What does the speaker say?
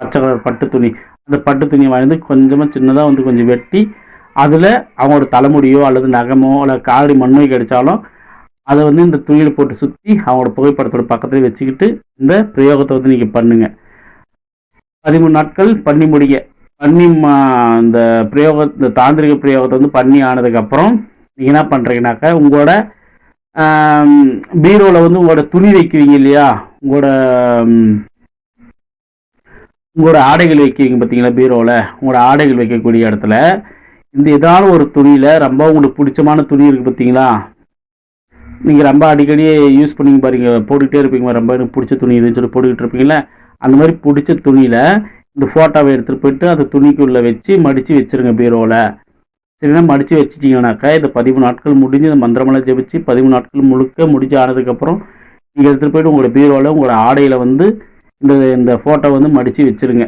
பச்சை கலர் பட்டு துணி அந்த பட்டு துணியை வாங்கி கொஞ்சமாக சின்னதாக வந்து கொஞ்சம் வெட்டி அதில் அவங்களோட தலைமுடியோ அல்லது நகமோ இல்லை காலடி மண்ணோ கிடைச்சாலும் அதை வந்து இந்த துணியில் போட்டு சுற்றி அவங்களோட புகைப்படத்தோட பக்கத்தில் வச்சுக்கிட்டு இந்த பிரயோகத்தை வந்து நீங்கள் பண்ணுங்கள் பதிமூணு நாட்கள் பண்ணி முடிய பண்ணி இந்த பிரயோக இந்த தாந்திரிக பிரயோகத்தை வந்து பண்ணி ஆனதுக்கப்புறம் நீங்கள் என்ன பண்ணுறீங்கனாக்கா உங்களோட பீரோவில் வந்து உங்களோட துணி வைக்குவீங்க இல்லையா? உங்களோட உங்களோட ஆடைகள் வைக்கிறீங்க பார்த்தீங்களா பீரோவில் உங்களோட ஆடைகள் வைக்கக்கூடிய இடத்துல இந்த ஏதாவது ஒரு துணியில் ரொம்ப உங்களுக்கு பிடிச்சமான துணி இருக்குது பார்த்தீங்களா? நீங்கள் ரொம்ப அடிக்கடி யூஸ் பண்ணி பாருங்க போட்டுக்கிட்டே இருப்பீங்க ரொம்ப எனக்கு பிடிச்ச துணி இதுன்னு சொல்லி போட்டுக்கிட்டு இருப்பீங்களா அந்த மாதிரி பிடிச்ச துணியில் இந்த ஃபோட்டோவை எடுத்துகிட்டு போயிட்டு அந்த துணிக்குள்ளே வச்சு மடித்து வச்சிருங்க பீரோவில் சரினா மடித்து வச்சிட்டிங்கனாக்கா இந்த பதிமூணு நாட்கள் முடிஞ்சு இந்த மந்திரமெல்லாம் ஜெபிச்சு பதிமூணு நாட்கள் முழுக்க முடிஞ்சு ஆனதுக்கப்புறம் நீங்கள் எடுத்துகிட்டு போயிட்டு உங்களோட பீரோவில் உங்களோட ஆடையில் வந்து இந்த இந்த ஃபோட்டோ வந்து மடித்து வச்சிருங்க.